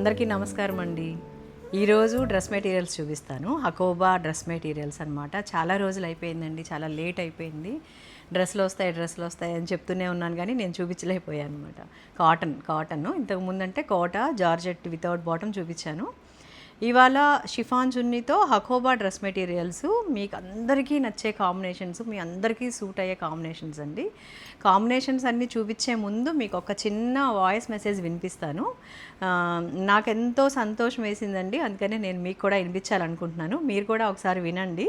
అందరికీ నమస్కారం అండి. ఈరోజు డ్రెస్ మెటీరియల్స్ చూపిస్తాను. హకోబా డ్రెస్ మెటీరియల్స్ అనమాట చాలా రోజులు అయిపోయిందండి చాలా లేట్ అయిపోయింది. డ్రెస్సులు వస్తాయి డ్రెస్సులు వస్తాయి అని చెప్తూనే ఉన్నాను కానీ నేను చూపించలేకపోయాను అనమాట కాటన్ కాటన్. ఇంతకు ముందంటే కోట జార్జెట్ వితౌట్ బాటమ్ చూపించాను. ఇవాళ షిఫాన్ చున్నీతో హకోబా డ్రెస్ మెటీరియల్స్ మీకు అందరికీ నచ్చే కాంబినేషన్స్ మీ అందరికీ సూట్ అయ్యే కాంబినేషన్స్ అండి. కాంబినేషన్స్ అన్నీ చూపించే ముందు మీకు ఒక చిన్న వాయిస్ మెసేజ్ వినిపిస్తాను. నాకెంతో సంతోషం వేసిందండి. అందుకనే నేను మీకు కూడా వినిపించాలనుకుంటున్నాను. మీరు కూడా ఒకసారి వినండి.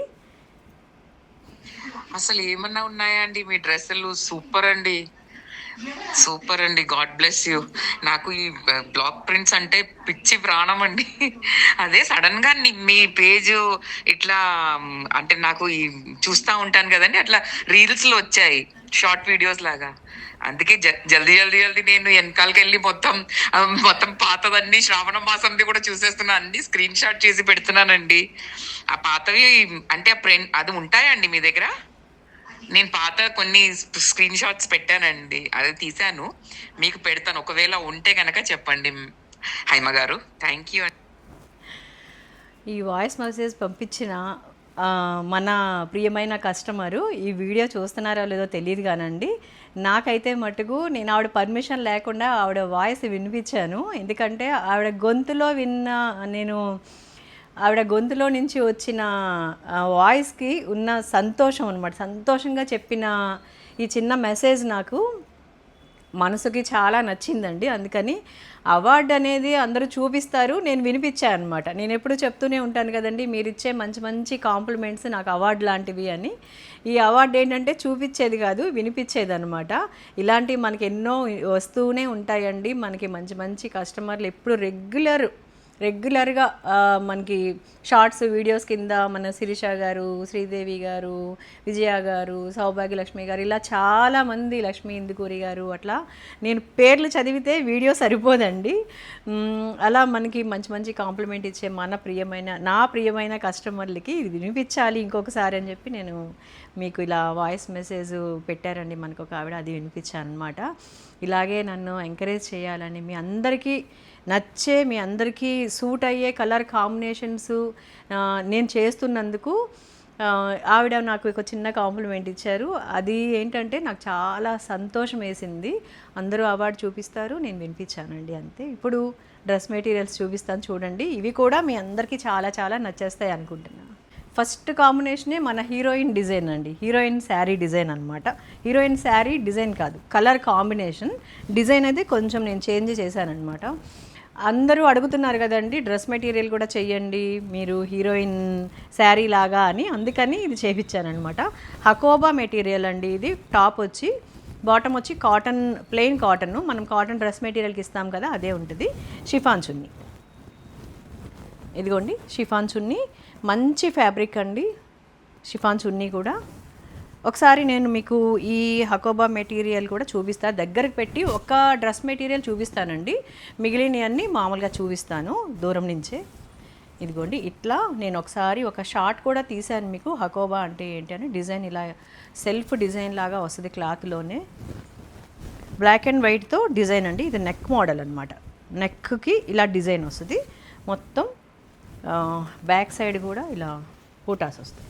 అసలు ఏమన్నా ఉన్నాయా అండి? మీ డ్రెస్సులు సూపర్ అండి. సూపర్ అండి. God bless you. నాకు ఈ బ్లాక్ ప్రింట్స్ అంటే పిచ్చి ప్రాణం అండి. అదే సడన్గా ని- మీ పేజ్ ఇట్లా అంటే నాకు ఈ చూస్తా ఉంటాను కదండి అట్లా రీల్స్లో వచ్చాయి. షార్ట్ వీడియోస్ లాగా. అందుకే జల్దీ జల్దీ జల్దీ నేను వెనకాలకి వెళ్ళి మొత్తం మొత్తం పాతదన్నీ శ్రావణ మాసంది కూడా చూసేస్తున్నాను అన్ని స్క్రీన్ షాట్ చేసి పెడుతున్నానండి. ఆ పాతవి అంటే ఆ ప్రింట్ అది ఉంటాయండి మీ దగ్గర? నేను పాత కొన్ని స్క్రీన్ షాట్స్ పెట్టానండి. అది తీశాను. మీకు పెడతాను. ఒకవేళ ఉంటే కనుక చెప్పండి. హైమ గారు థ్యాంక్ యూ ఈ వాయిస్ మెసేజ్ పంపించిన మన ప్రియమైన కస్టమరు ఈ వీడియో చూస్తున్నారో లేదో తెలియదు కానండి. నాకైతే మటుకు నేను ఆవిడ పర్మిషన్ లేకుండా ఆవిడ వాయిస్ వినిపించాను. ఎందుకంటే ఆవిడ గొంతులో విన్న నేను ఆవిడ గొంతులో నుంచి వచ్చిన వాయిస్కి ఉన్న సంతోషం అనమాట సంతోషంగా చెప్పిన ఈ చిన్న మెసేజ్ నాకు మనసుకి చాలా నచ్చిందండి. అందుకని అవార్డు అనేది అందరూ చూపిస్తారు నేను వినిపించాను అనమాట నేను ఎప్పుడు చెప్తూనే ఉంటాను కదండి మీరు ఇచ్చే మంచి మంచి కాంప్లిమెంట్స్ నాకు అవార్డు లాంటివి అని. ఈ అవార్డు ఏంటంటే చూపించేది కాదు వినిపించేది అనమాట ఇలాంటివి మనకి ఎన్నో వస్తూనే ఉంటాయండి. మనకి మంచి మంచి కస్టమర్లు ఎప్పుడు రెగ్యులర్ రెగ్యులర్గా మనకి షార్ట్స్ వీడియోస్ కింద మన శిరీష గారు శ్రీదేవి గారు విజయ గారు సౌభాగ్యలక్ష్మి గారు ఇలా చాలామంది లక్ష్మీ ఇందుకూరి గారు అట్లా నేను పేర్లు చదివితే వీడియో సరిపోదండి. అలా మనకి మంచి మంచి కాంప్లిమెంట్ ఇచ్చే మన ప్రియమైన నా ప్రియమైన కస్టమర్లకి ఇది వినిపించాలి ఇంకొకసారి అని చెప్పి నేను మీకు ఇలా వాయిస్ మెసేజ్ పెట్టారండి మనకు ఒక ఆవిడ అది వినిపించాను అనమాట ఇలాగే నన్ను ఎంకరేజ్ చేయాలని మీ అందరికీ నచ్చే మీ అందరికీ సూట్ అయ్యే కలర్ కాంబినేషన్స్ నేను చేస్తున్నందుకు ఆవిడ నాకు ఒక చిన్న కాంప్లిమెంట్ ఇచ్చారు. అది ఏంటంటే నాకు చాలా సంతోషం వేసింది. అందరూ అవార్డు చూపిస్తారు నేను వినిపించానండి అంతే. ఇప్పుడు డ్రెస్ మెటీరియల్స్ చూపిస్తాను చూడండి. ఇవి కూడా మీ అందరికీ చాలా చాలా నచ్చేస్తాయి అనుకుంటున్నాను ఫస్ట్ కాంబినేషనే మన హీరోయిన్ డిజైన్ అండి. హీరోయిన్ శారీ డిజైన్ అనమాట హీరోయిన్ శారీ డిజైన్ కాదు కలర్ కాంబినేషన్. డిజైన్ అయితే కొంచెం నేను చేంజ్ చేశానమాట అందరూ అడుగుతున్నారు కదండి డ్రెస్ మెటీరియల్ కూడా చెయ్యండి మీరు హీరోయిన్ శారీ లాగా అని. అందుకని ఇది చేయించానమాట హకోబా మెటీరియల్ అండి ఇది. టాప్ వచ్చి బాటమ్ వచ్చి కాటన్ ప్లెయిన్ కాటన్. మనం కాటన్ డ్రెస్ మెటీరియల్కి ఇస్తాం కదా అదే ఉంటుంది. షిఫాన్ చున్నీ. ఇదిగోండి షిఫాన్ చున్నీ. మంచి ఫ్యాబ్రిక్ అండి షిఫాన్ చున్నీ కూడా. ఒకసారి నేను మీకు ఈ హకోబా మెటీరియల్ కూడా చూపిస్తాను దగ్గరకు పెట్టి ఒక డ్రెస్ మెటీరియల్ చూపిస్తానండి. మిగిలినవన్నీ మామూలుగా చూపిస్తాను దూరం నుంచే. ఇదిగోండి ఇట్లా నేను ఒకసారి ఒక షార్ట్ కూడా తీశాను మీకు. హకోబా అంటే ఏంటి అని డిజైన్ ఇలా సెల్ఫ్ డిజైన్ లాగా వస్తుంది క్లాత్లోనే బ్లాక్ అండ్ వైట్తో డిజైన్ అండి. ఇది నెక్ మోడల్ అనమాట నెక్కి ఇలా డిజైన్ వస్తుంది. మొత్తం బ్యాక్ సైడ్ కూడా ఇలా పూటాస్ వస్తాయి.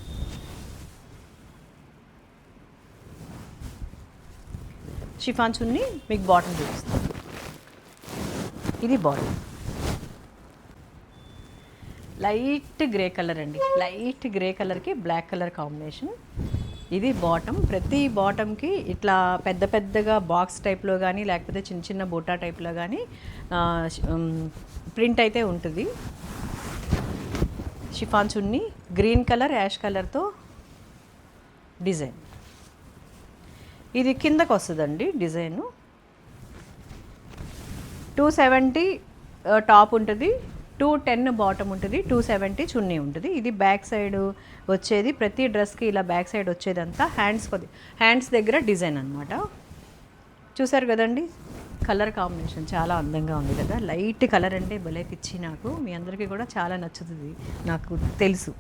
షిఫాన్ చున్ని మీకు బాటమ్ చూపిస్తాను. ఇది బాటమ్. లైట్ గ్రే కలర్ అండి. లైట్ గ్రే కలర్కి బ్లాక్ కలర్ కాంబినేషన్. ఇది బాటమ్. ప్రతి బాటమ్కి ఇట్లా పెద్ద పెద్దగా బాక్స్ టైప్లో కానీ లేకపోతే చిన్న చిన్న బూటా టైప్లో కానీ ప్రింట్ అయితే ఉంటుంది. Chiffon chunni green colour ash కలర్తో డిజైన్. ఇది కిందకు వస్తుందండి డిజైను. టూ సెవెంటీ టాప్ ఉంటుంది. టూ టెన్ బాటమ్ ఉంటుంది. టూ సెవెంటీ చున్నీ ఉంటుంది. ఇది బ్యాక్ సైడ్ వచ్చేది. ప్రతి డ్రెస్కి ఇలా బ్యాక్ సైడ్ వచ్చేదంతా హ్యాండ్స్ కొద్ది హ్యాండ్స్ దగ్గర డిజైన్ అనమాట చూసారు కదండి? కలర్ కాంబినేషన్ చాలా అందంగా ఉంది కదా. లైట్ కలర్ అంటే భలే పిచ్చి నాకు. మీ అందరికీ కూడా చాలా నచ్చుతుంది. నాకు తెలుసు.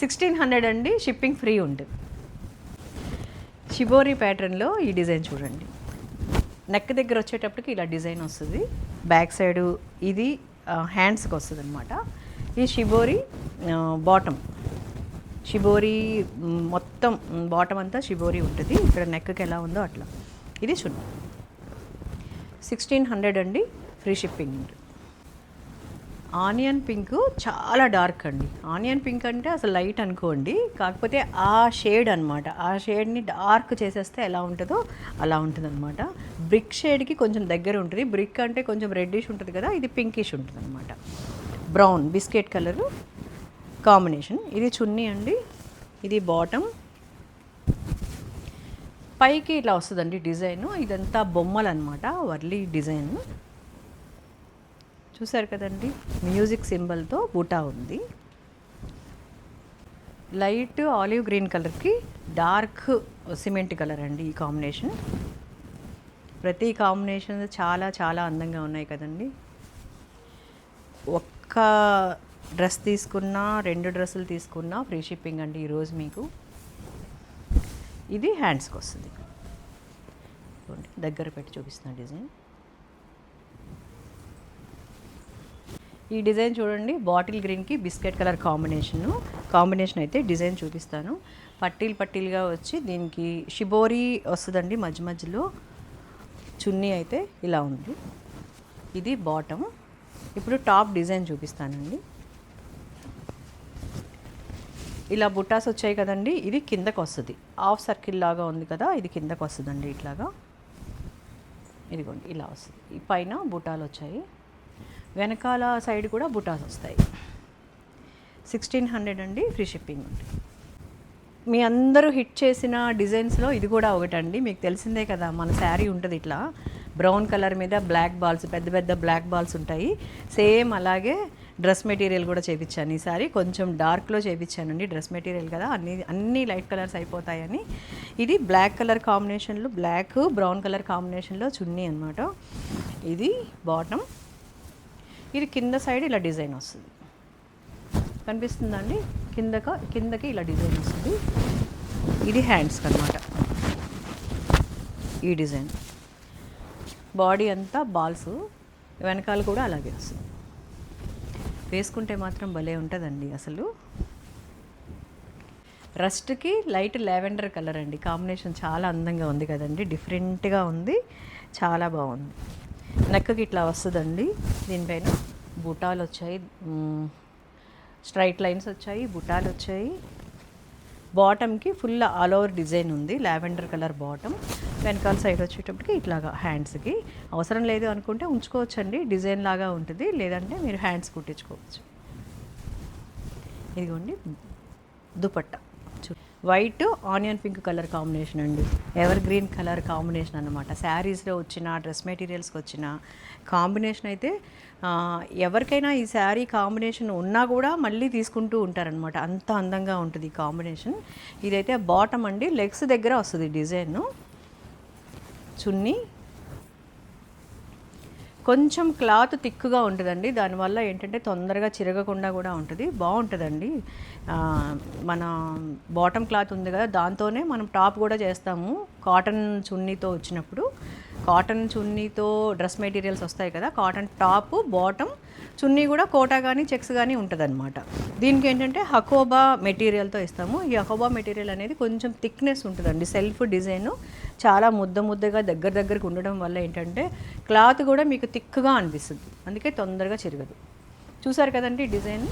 సిక్స్టీన్ హండ్రెడ్ అండి షిప్పింగ్ ఫ్రీ ఉంటుంది షిబోరి ప్యాటర్న్లో ఈ డిజైన్ చూడండి. నెక్ దగ్గర వచ్చేటప్పటికి ఇలా డిజైన్ వస్తుంది. బ్యాక్ సైడు ఇది హ్యాండ్స్కి వస్తుంది అనమాట ఈ షిబోరి బాటమ్ షిబోరి మొత్తం బాటమ్ అంతా షిబోరి ఉంటుంది. ఇక్కడ నెక్కి ఎలా ఉందో అట్లా. ఇది చున్నీ సిక్స్టీన్ హండ్రెడ్ అండి ఫ్రీ షిప్పింగ్ ఆనియన్ పింక్ చాలా డార్క్ అండి. ఆనియన్ పింక్ అంటే అసలు లైట్ అనుకోండి. కాకపోతే ఆ షేడ్ అనమాట ఆ షేడ్ని డార్క్ చేసేస్తే ఎలా ఉంటుందో అలా ఉంటుంది అనమాట బ్రిక్ షేడ్కి కొంచెం దగ్గర ఉంటుంది. బ్రిక్ అంటే కొంచెం రెడ్డిష్ ఉంటుంది కదా ఇది పింకిష్ ఉంటుంది అనమాట బ్రౌన్ బిస్కెట్ కలరు కాంబినేషన్. ఇది చున్నీ అండి. ఇది బాటమ్. పైకి ఇట్లా వస్తుందండి డిజైన్. ఇదంతా బొమ్మలు అనమాట వర్లీ డిజైన్. చూసారు కదండి మ్యూజిక్ సింబల్తో బూటా ఉంది. లైట్ ఆలివ్ గ్రీన్ కలర్కి డార్క్ సిమెంట్ కలర్ అండి ఈ కాంబినేషన్. ప్రతి కాంబినేషన్ చాలా చాలా అందంగా ఉన్నాయి కదండి. ఒక్క డ్రెస్ తీసుకున్నా రెండు డ్రెస్సులు తీసుకున్నా ఫ్రీ షిప్పింగ్ అండి ఈరోజు మీకు. ఇది హ్యాండ్స్కి వస్తుంది. దగ్గర పెట్టి చూపిస్తున్నా డిజైన్. ఈ డిజైన్ చూడండి బాటిల్ గ్రీన్కి బిస్కెట్ కలర్ కాంబినేషన్. కాంబినేషన్ అయితే డిజైన్ చూపిస్తాను. పట్టీలు పట్టీలుగా వచ్చి దీనికి షిబోరీ వస్తుందండి మధ్య మధ్యలో. చున్నీ అయితే ఇలా ఉంది. ఇది బాటమ్. ఇప్పుడు టాప్ డిజైన్ చూపిస్తానండి. ఇలా బుట్టాస్ వచ్చాయి కదండి ఇది కిందకు వస్తుంది. హాఫ్ సర్కిల్ లాగా ఉంది కదా ఇది కిందకు వస్తుందండి ఇట్లాగా. ఇదిగోండి ఇలా వస్తుంది. ఈ పైన బుటాలు వచ్చాయి. వెనకాల సైడ్ కూడా బుటాస్ వస్తాయి. సిక్స్టీన్ హండ్రెడ్ అండి ఫ్రీ షిప్పింగ్ ఉంటుంది మీ అందరూ హిట్ చేసిన డిజైన్స్లో ఇది కూడా ఒకటండి. మీకు తెలిసిందే కదా మన శారీ ఉంటుంది ఇట్లా. బ్రౌన్ కలర్ మీద బ్లాక్ బాల్స్ పెద్ద పెద్ద బ్లాక్ బాల్స్ ఉంటాయి. సేమ్ అలాగే డ్రెస్ మెటీరియల్ కూడా చేపించాను ఈసారి. కొంచెం డార్క్లో చేపించానండి డ్రెస్ మెటీరియల్ కదా. అన్ని అన్ని లైట్ కలర్స్ అయిపోతాయని. ఇది బ్లాక్ కలర్ కాంబినేషన్లో బ్లాక్ బ్రౌన్ కలర్ కాంబినేషన్లో చున్నీ అనమాట ఇది బాటమ్. ఇది కింద సైడ్ ఇలా డిజైన్ వస్తుంది. కనిపిస్తుందండి? కిందక కిందకి ఇలా డిజైన్ వస్తుంది. ఇది హ్యాండ్స్కి అనమాట ఈ డిజైన్. బాడీ అంతా బాల్స్. వెనకాల కూడా అలాగే వస్తుంది. వేసుకుంటే మాత్రం భలే ఉంటుందండి అసలు. రస్ట్కి లైట్ లావెండర్ కలర్ అండి. కాంబినేషన్ చాలా అందంగా ఉంది కదండి. డిఫరెంట్గా ఉంది. చాలా బాగుంది. నెక్కకి ఇట్లా వస్తుందండి. దీనిపైన బుటాలు వచ్చాయి. స్ట్రైట్ లైన్స్ వచ్చాయి బుటాలు వచ్చాయి. బాటమ్కి ఫుల్ ఆల్ ఓవర్ డిజైన్ ఉంది. Lavender colour bottom. వెనకాల సైడ్ వచ్చేటప్పటికి ఇట్లాగా హ్యాండ్స్కి అవసరం లేదు అనుకుంటే ఉంచుకోవచ్చండి. డిజైన్ లాగా ఉంటుంది. లేదంటే మీరు హ్యాండ్స్ కుట్టించుకోవచ్చు. ఇదిగోండి. Dupatta. White onion pink colour combination అండి. ఎవర్ గ్రీన్ కలర్ కాంబినేషన్ అనమాట శారీస్లో వచ్చిన డ్రెస్ మెటీరియల్స్కి వచ్చిన కాంబినేషన్ అయితే ఎవరికైనా ఈ శారీ కాంబినేషన్ ఉన్నా కూడా మళ్ళీ తీసుకుంటూ ఉంటారనమాట అంత అందంగా ఉంటుంది ఈ కాంబినేషన్ ఇదైతే బాటమ్ అండి. లెగ్స్ దగ్గర వస్తుంది డిజైన్ చున్నీ. కొంచెం క్లాత్ థిక్గా ఉంటుందండి. దానివల్ల ఏంటంటే తొందరగా చిరగకుండా కూడా ఉంటుంది. బాగుంటుందండి. మన బాటమ్ క్లాత్ ఉంది కదా దాంతోనే మనం టాప్ కూడా చేస్తాము కాటన్ చున్నీతో వచ్చినప్పుడు. కాటన్ చున్నీతో డ్రెస్ మెటీరియల్స్ వస్తాయి కదా కాటన్ టాప్ బాటమ్ చున్నీ కూడా కోటా కానీ చెక్స్ కానీ ఉంటుందన్నమాట. దీనికి ఏంటంటే హకోబా మెటీరియల్తో ఇస్తాము. ఈ హకోబా మెటీరియల్ అనేది కొంచెం థిక్నెస్ ఉంటుందండి. సెల్ఫ్ డిజైన్ చాలా ముద్ద ముద్దగా దగ్గర దగ్గరకు ఉండడం వల్ల ఏంటంటే క్లాత్ కూడా మీకు థిక్గా అనిపిస్తుంది. అందుకే తొందరగా చిరగదు. చూసారు కదండి డిజైన్?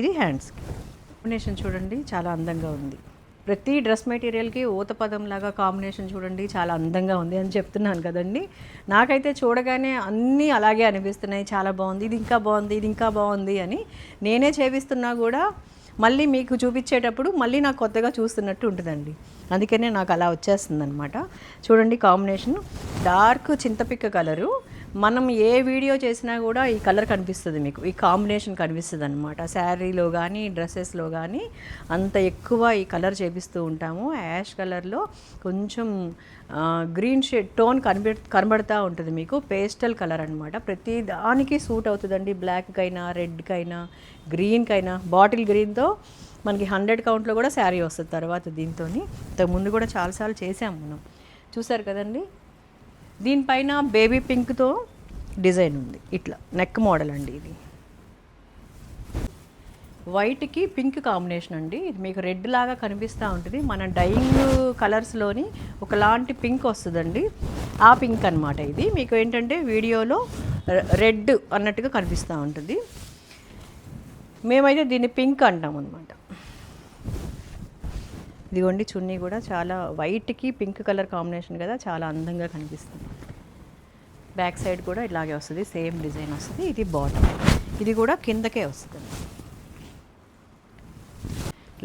ఇది హ్యాండ్స్కి. కాంబినేషన్ చూడండి చాలా అందంగా ఉంది. ప్రతి డ్రెస్ మెటీరియల్కి ఊత పదం లాగా కాంబినేషన్ చూడండి చాలా అందంగా ఉంది అని చెప్తున్నాను కదండి. నాకైతే చూడగానే అన్నీ అలాగే అనిపిస్తున్నాయి. చాలా బాగుంది ఇది ఇంకా బాగుంది ఇది ఇంకా బాగుంది అని నేనే చేపిస్తున్నా కూడా మళ్ళీ మీకు చూపించేటప్పుడు మళ్ళీ నాకు కొత్తగా చూస్తున్నట్టు ఉంటుందండి. అందుకనే నాకు అలా వచ్చేస్తుంది అనమాట చూడండి కాంబినేషన్ డార్క్ చింతపిక్క కలరు. మనం ఏ వీడియో చేసినా కూడా ఈ కలర్ కనిపిస్తుంది మీకు. ఈ కాంబినేషన్ కనిపిస్తుంది అనమాట శారీలో కానీ డ్రెస్సెస్లో కానీ అంత ఎక్కువ ఈ కలర్ చేపిస్తూ ఉంటాము. యాష్ కలర్లో కొంచెం గ్రీన్ షేడ్ టోన్ కనబె కనబడతా ఉంటుంది మీకు. పేస్టల్ కలర్ అనమాట ప్రతి దానికి సూట్ అవుతుందండి. బ్లాక్కైనా రెడ్కైనా గ్రీన్కైనా. బాటిల్ గ్రీన్తో మనకి హండ్రెడ్ కౌంట్లో కూడా శారీ వస్తుంది తర్వాత దీంతో ఇంతకుముందు కూడా చాలాసార్లు చేసాము మనం. చూసారు కదండి? దీనిపైన బేబీ పింక్తో డిజైన్ ఉంది. ఇట్లా నెక్ మోడల్ అండి ఇది. వైట్కి పింక్ కాంబినేషన్ అండి. ఇది మీకు రెడ్ లాగా కనిపిస్తూ ఉంటుంది. మన డైయింగ్ కలర్స్లోని ఒకలాంటి పింక్ వస్తుందండి. ఆ పింక్ అన్నమాట ఇది. మీకు ఏంటంటే వీడియోలో రెడ్ అన్నట్టుగా కనిపిస్తూ ఉంటుంది. మేమైతే దీన్ని పింక్ అంటాం అనమాట ఇదిగోండి చున్నీ కూడా చాలా వైట్కి పింక్ కలర్ కాంబినేషన్ కదా చాలా అందంగా కనిపిస్తుంది. బ్యాక్ సైడ్ కూడా ఇలాగే వస్తుంది సేమ్ డిజైన్ వస్తుంది ఇది బాటమ్ ఇది కూడా కిందకే వస్తుంది.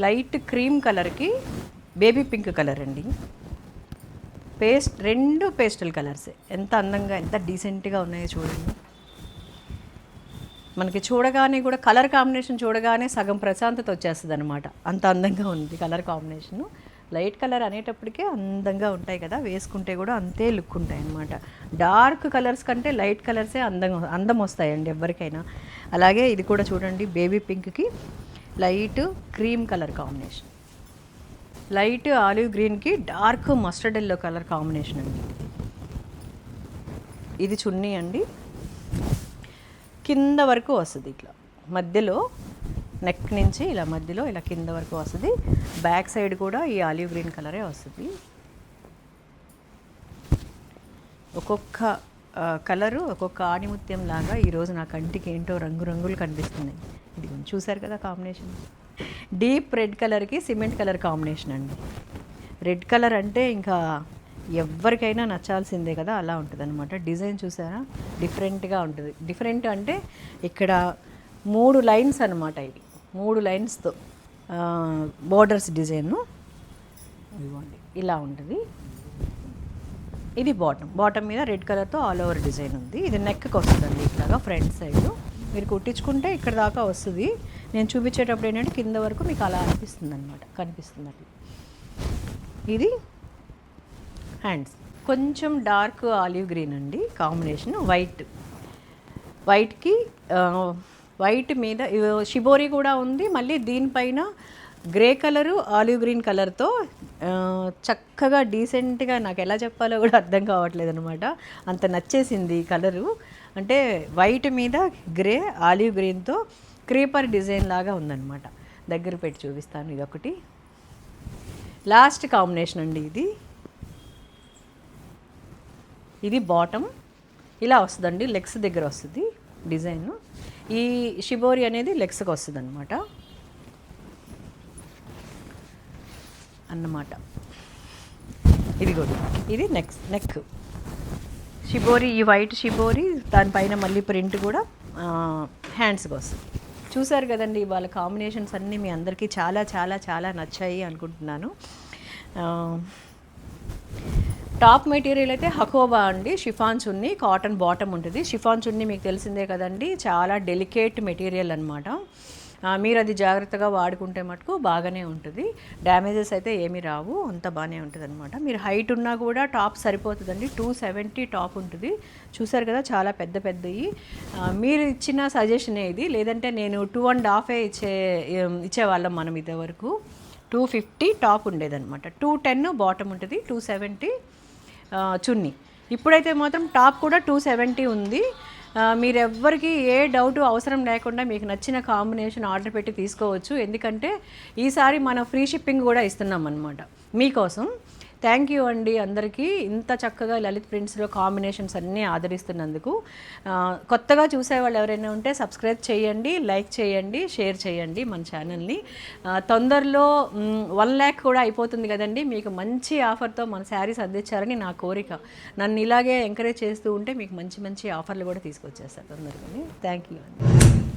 లైట్ క్రీమ్ కలర్కి బేబీ పింక్ కలర్ అండి. పేస్ట్ రెండు పేస్టల్ కలర్సే ఎంత అందంగా ఎంత డీసెంట్గా ఉన్నాయో చూడండి. మనకి చూడగానే కూడా కలర్ కాంబినేషన్ చూడగానే సగం ప్రశాంతత వచ్చేస్తుంది అనమాట అంత అందంగా ఉంది కలర్ కాంబినేషను. లైట్ కలర్ అనేటప్పటికే అందంగా ఉంటాయి కదా వేసుకుంటే కూడా అంతే లుక్ ఉంటాయి అనమాట డార్క్ కలర్స్ కంటే లైట్ కలర్సే అందంగా అందం వస్తాయండి ఎవరికైనా అలాగే ఇది కూడా చూడండి బేబీ పింక్కి light cream colour combination. Light olive గ్రీన్కి dark mustard yellow colour combination అండి. ఇది చున్నీ అండి. కింద వరకు వస్తుంది ఇట్లా. మధ్యలో నెక్ నుంచి ఇలా మధ్యలో ఇలా కింద వరకు వస్తుంది. బ్యాక్ సైడ్ కూడా ఈ ఆలివ్ గ్రీన్ కలరే వస్తుంది. ఒక్కొక్క కలరు ఒక్కొక్క ఆణిముత్యం లాగా ఈరోజు నా కంటికి ఏంటో రంగురంగులు కనిపిస్తున్నాయి. ఇది చూసారు కదా కాంబినేషన్ డీప్ రెడ్ కలర్కి సిమెంట్ కలర్ కాంబినేషన్ అండి. రెడ్ కలర్ అంటే ఇంకా ఎవరికైనా నచ్చాల్సిందే కదా అలా ఉంటుంది అనమాట డిజైన్ చూసారా? డిఫరెంట్గా ఉంటుంది. డిఫరెంట్ అంటే ఇక్కడ మూడు లైన్స్ అనమాట ఇవి మూడు లైన్స్తో బోర్డర్స్ డిజైన్. ఇవ్వండి ఇలా ఉంటుంది. ఇది బాటమ్. బాటమ్ మీద రెడ్ కలర్తో ఆల్ ఓవర్ డిజైన్ ఉంది. ఇది నెక్కి వస్తుందండి ఇట్లాగా ఫ్రంట్ సైడ్. మీరు కుట్టించుకుంటే ఇక్కడ దాకా వస్తుంది. నేను చూపించేటప్పుడు ఏంటంటే కింద వరకు మీకు అలా అనిపిస్తుంది అనమాట కనిపిస్తుంది అట్లా. ఇది హ్యాండ్స్ కొంచెం డార్క్ ఆలివ్ గ్రీన్ అండి. కాంబినేషన్ వైట్ వైట్కి వైట్ మీద షిబోరి కూడా ఉంది. మళ్ళీ దీనిపైన గ్రే కలరు ఆలివ్ గ్రీన్ కలర్తో చక్కగా డీసెంట్గా నాకు ఎలా చెప్పాలో కూడా అర్థం కావట్లేదు అనమాట అంత నచ్చేసింది కలరు అంటే వైట్ మీద గ్రే ఆలివ్ గ్రీన్తో క్రీపర్ డిజైన్ లాగా ఉందన్నమాట. దగ్గర పెట్టి చూపిస్తాను ఇది ఒకటి లాస్ట్ కాంబినేషన్ అండి ఇది. ఇది బాటమ్ ఇలా వస్తుందండి లెగ్స్ దగ్గర వస్తుంది డిజైన్ ఈ షిబోరి అనేది లెగ్స్కి వస్తుంది అనమాట అన్నమాట. ఇది కూడా ఇది నెక్ నెక్ షిబోరి ఈ వైట్ షిబోరి దానిపైన మళ్ళీ ప్రింట్ కూడా హ్యాండ్స్కి వస్తుంది. చూసారు కదండి వాళ్ళ కాంబినేషన్స్ అన్నీ మీ అందరికీ చాలా చాలా చాలా నచ్చాయి అనుకుంటున్నాను. టాప్ మెటీరియల్ అయితే హకోబా అండి షిఫాన్ చున్నీ కాటన్ బాటమ్ ఉంటుంది. షిఫాన్ చున్నీ మీకు తెలిసిందే కదండి చాలా డెలికేట్ మెటీరియల్ అనమాట మీరు అది జాగ్రత్తగా వాడుకుంటే మటుకు బాగానే ఉంటుంది. డ్యామేజెస్ అయితే ఏమీ రావు అంత బాగానే ఉంటుంది అనమాట మీరు హైట్ ఉన్నా కూడా టాప్ సరిపోతుందండి టూ సెవెంటీ టాప్ ఉంటుంది. చూసారు కదా చాలా పెద్ద పెద్దవి మీరు ఇచ్చిన సజెషనే ఇది లేదంటే నేను టూ అండ్ హాఫే ఇచ్చే ఇచ్చేవాళ్ళం మనం ఇదివరకు. టూ ఫిఫ్టీ టాప్ ఉండేదన్నమాట. టూ టెన్ బాటమ్ ఉంటుంది టూ సెవెంటీ చున్నీ. ఇప్పుడైతే మాత్రం టాప్ కూడా టూ సెవెంటీ ఉంది. ఆ, మీరెవ్వరికి ఏ డౌట్ అవసరం లేకుండా మీకు నచ్చిన కాంబినేషన్ ఆర్డర్ పెట్టి తీసుకోవచ్చు. ఎందుకంటే ఈసారి మనం ఫ్రీ షిప్పింగ్ కూడా ఇస్తున్నాం అనమాట మీకోసం థ్యాంక్ యూ అండి అందరికీ. ఇంత చక్కగా లలిత్ ప్రింట్స్లో కాంబినేషన్స్ అన్నీ ఆదరిస్తున్నందుకు. కొత్తగా చూసేవాళ్ళు ఎవరైనా ఉంటే సబ్స్క్రైబ్ చేయండి లైక్ చేయండి షేర్ చేయండి మన ఛానల్ని తొందరలో వన్ ల్యాక్ కూడా అయిపోతుంది కదండి. మీకు మంచి ఆఫర్తో మన శారీస్ అందించారని నా కోరిక. నన్ను ఇలాగే ఎంకరేజ్ చేస్తూ ఉంటే మీకు మంచి మంచి ఆఫర్లు కూడా తీసుకొచ్చేస్తారు తొందరగా థ్యాంక్ యూ అండి.